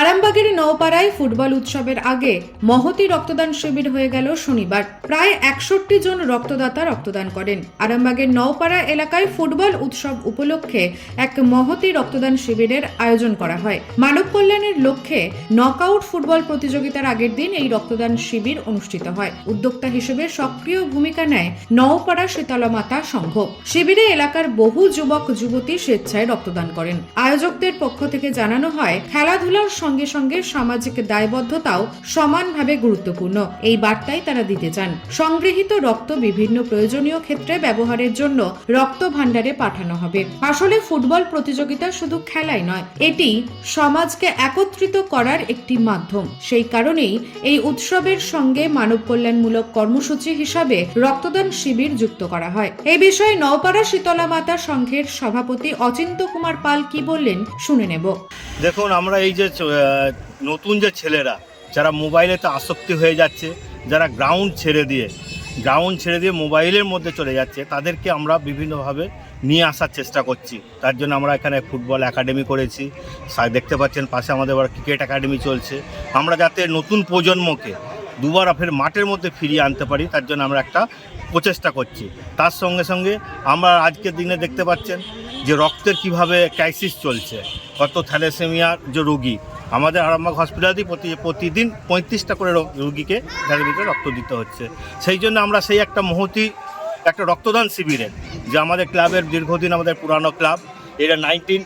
আরামবাগের নওপাড়ায় ফুটবল উৎসবের আগে মহতি রক্তদান শিবির হয়ে গেল শনিবার। প্রায় একষট্টি জন রক্তদাতা রক্তদান করেন। আরামবাগের নওপাড়া এলাকায় ফুটবল উৎসব উপলক্ষে এক মহতি রক্তদান শিবিরের আয়োজন করা হয়। মানব কল্যাণের লক্ষ্যে নকআউট ফুটবল প্রতিযোগিতার আগের দিন এই রক্তদান শিবির অনুষ্ঠিত হয়। উদ্যোক্তা হিসেবে সক্রিয় ভূমিকা নেয় নওপাড়া শীতলা মাতা সংঘ। শিবিরে এলাকার বহু যুবক, যুবতী স্বেচ্ছায় রক্তদান করেন। আয়োজকদের পক্ষ থেকে জানানো হয়, খেলাধুলার সঙ্গে সঙ্গে সামাজিক দায়বদ্ধতাও সমানভাবে গুরুত্বপূর্ণ। এই বার্তাই তারা দিতে চান। সংগৃহীত রক্ত বিভিন্ন প্রয়োজনীয় ক্ষেত্রে ব্যবহারের জন্য রক্ত ভাণ্ডারে পাঠানো হবে। আসলে ফুটবল প্রতিযোগিতা শুধু খেলাই নয়, এটি সমাজকে একত্রিত করার একটি মাধ্যম। সেই কারণেই এই উৎসবের সঙ্গে মানব কল্যাণমূলক কর্মসূচি হিসাবে রক্তদান শিবির যুক্ত করা হয়। এই বিষয়ে নওপাড়া শীতলা মাতা সংঘের সভাপতি অচিন্ত কুমার পাল কি বললেন শুনে নেব। দেখুন, আমরা এই যে নতুন যে ছেলেরা, যারা মোবাইলেতে আসক্তি হয়ে যাচ্ছে, যারা গ্রাউন্ড ছেড়ে দিয়ে গ্রাউন্ড ছেড়ে দিয়ে মোবাইলের মধ্যে চলে যাচ্ছে, তাদেরকে আমরা বিভিন্নভাবে নিয়ে আসার চেষ্টা করছি। তার জন্য আমরা এখানে ফুটবল একাডেমি করেছি। দেখতে পাচ্ছেন পাশে আমাদের আবার ক্রিকেট একাডেমি চলছে। আমরা যাতে নতুন প্রজন্মকে দুবার ফের মাঠের মধ্যে ফিরিয়ে আনতে পারি, তার জন্য আমরা একটা প্রচেষ্টা করছি। তার সঙ্গে সঙ্গে আমরা আজকের দিনে দেখতে পাচ্ছেন যে রক্তের কীভাবে ক্রাইসিস চলছে। কত থ্যালাসেমিয়ার যে রোগী, আমাদের আরামবাগ হসপিটালেই প্রতি প্রতিদিন পঁয়ত্রিশটা করে রোগীকে থ্যালাসেমিয়াকে রক্ত দিতে হচ্ছে। সেই জন্য আমরা সেই একটা মহতি, একটা রক্তদান শিবিরের যে আমাদের ক্লাবের দীর্ঘদিন আমাদের পুরানো ক্লাব, এটা নাইনটিন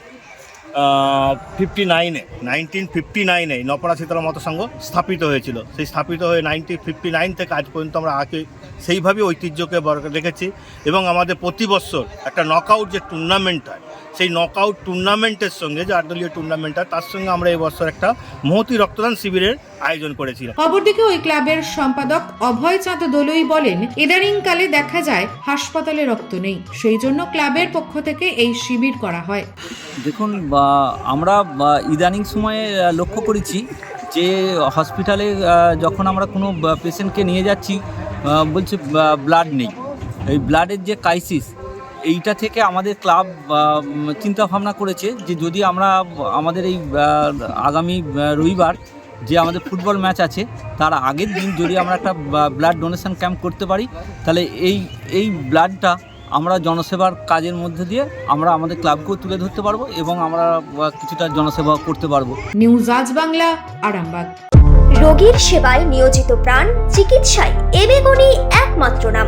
ফিফটি নাইনে নাইনটিন ফিফটি নাইনে নপরা শীতলা মত সংঘ স্থাপিত হয়েছিল। সেই স্থাপিত হয়ে নাইনটিন ফিফটি নাইন থেকে আজ পর্যন্ত আমরা আগে সেইভাবে ঐতিহ্যকে রেখেছি এবং আমাদের প্রতি বছর একটা নকআউট যে টুর্নামেন্ট হয় সেই নকআউট টুর্নামেন্টের সঙ্গে যে আটদলীয় টুর্নামেন্ট হয় তার সঙ্গে আমরা এই বছর একটা মহতি রক্তদান শিবিরের আয়োজন করেছিলাম। অপরদিকে ওই ক্লাবের সম্পাদক অভয় চাঁদ দলুই বলেন ইদানিং কালে দেখা যায় হাসপাতালে রক্ত নেই। সেই জন্য ক্লাবের পক্ষ থেকে এই শিবির করা হয়। দেখুন বা আমরা ইদানিং সময়ে লক্ষ্য করেছি যে হসপিটালে যখন আমরা কোনো পেশেন্টকে নিয়ে যাচ্ছি বলছে ব্লাড নেই। এই ব্লাডের যে ক্রাইসিস এইটা থেকে আমাদের ক্লাব চিন্তা ভাবনা করেছে যে যদি আমরা আমাদের এই আগামী রবিবার যে আমাদের ফুটবল ম্যাচ আছে তার আগের দিন যদি আমরা একটা ব্লাড ডোনেশন ক্যাম্প করতে পারি তাহলে এই এই ব্লাডটা আমরা জনসেবার কাজের মধ্যে দিয়ে আমরা আমাদের ক্লাবকেও তুলে ধরতে পারব এবং আমরা কিছুটা জনসেবা করতে পারব। নিউজ আজ বাংলা আরামবাগ। রোগীর সেবায় নিয়োজিত প্রাণ চিকিৎসায় এবেগুনি একমাত্র নাম।